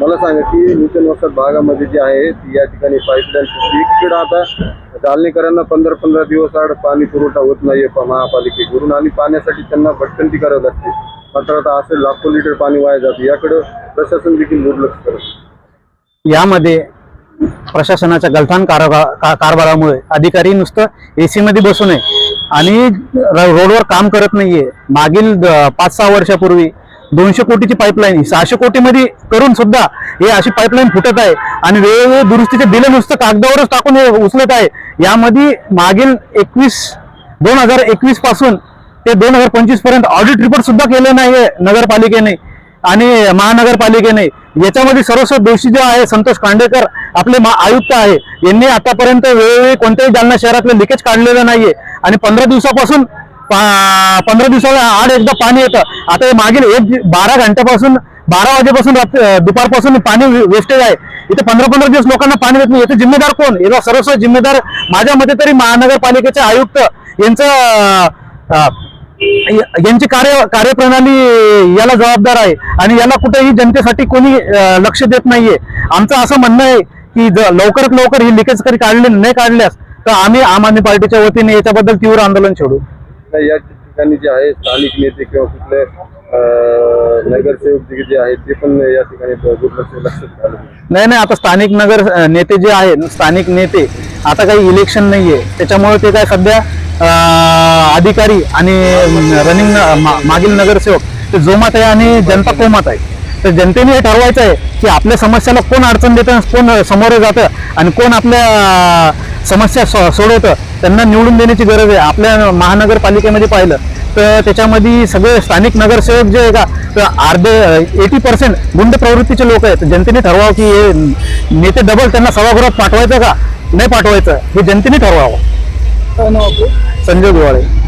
मला सांगा की नूतन वसाहत भागामध्ये जे आहे ती या ठिकाणी पाईपलाईन फुटली एकीकडे आता जालनेकरांना पंधरा पंधरा दिवस आड पाणी पुरवठा होत नाही प- महापालिकेकडून. आणि पाण्यासाठी त्यांना भटकंती करावी लागते. मात्र आता असे लाखो लिटर पाणी वाया जातं. याकडं प्रशासन देखील दुर्लक्ष करत यामध्ये प्रशासनाच्या गलथान कारभा- का- कारभारामुळे अधिकारी नुसतं एसी मध्ये बसू नये आणि रोडवर काम करत नाहीये. मागील द- पाच सहा वर्षापूर्वी दोनशे कोटीची पाईपलाईन सहाशे कोटीमध्ये करून सुद्धा हे अशी पाईपलाईन फुटत आहे. आणि वेगवेगळे दुरुस्तीचे बिलं नुसतं कागदावरच टाकून हे उचलत आहे. यामध्ये मागील एकवीस दोन हजार एकवीसपासून ते दोन हजार पंचवीसपर्यंत ऑडिट रिपोर्ट सुद्धा केले नाही नगरपालिकेने आणि महानगरपालिकेने. याच्यामध्ये सर्वस्व दोषी जे आहे संतोष कांडेकर आपले आयुक्त आहे यांनी आतापर्यंत वेळोवेळी कोणत्याही जालना शहरातलं लिकेज काढलेलं नाहीये. आणि पंधरा दिवसापासून पंधरा दिवसाला आड एकदा पाणी येतं. आता हे मागील एक बारा घंट्यापासून बारा वाजेपासून दुपारपासून पाणी वेस्टेज आहे. इथे पंधरा पंधरा दिवस लोकांना पाणी देत नाही. याचे जिम्मेदार कोण? याचा सर्वस्व जिम्मेदार माझ्या मते तरी महानगरपालिकेचे आयुक्त यांचं यांची कार्य कार्यप्रणाली याला जबाबदार आहे. आणि याला कुठेही जनतेसाठी कोणी लक्ष देत नाहीये. आमचं असं म्हणणं आहे की लवकरात लवकर ही लिकेज कधी काढले नाही काढल्यास तर आम्ही आम आदमी पार्टीच्या वतीने याच्याबद्दल तीव्र आंदोलन छेडू. नाही, या ठिकाणी जे आहे स्थानिक नेते किंवा कुठले नगरसेवक जे आहेत ते पण या ठिकाणी दुर्लक्ष लक्षात नाही नाही आता स्थानिक नगर नेते जे आहेत स्थानिक नेते आता काही इलेक्शन नाहीये. त्याच्यामुळे ते काय सध्या अधिकारी आणि रनिंग मागील नगरसेवक ते जोमात आहे आणि जनता कोमात आहे. तर जनतेने हे ठरवायचं आहे की आपल्या समस्याला कोण अडचण देतं कोण समोर जातं आणि कोण आपल्या समस्या सो- सोडवतं. त्यांना निवडून देण्याची गरज आहे. आपल्या महानगरपालिकेमध्ये पाहिलं तर त्याच्यामध्ये सगळे स्थानिक नगरसेवक जे आहे का तर अर्धे एटी पर्सेंट गुंड प्रवृत्तीचे लोक आहेत. जनतेने ठरवावं की हे नेते डबल त्यांना सभागृहात पाठवायचं का? नाही पाठवायचं. हे जनतेने ठरवावं. संजय गोवाळे.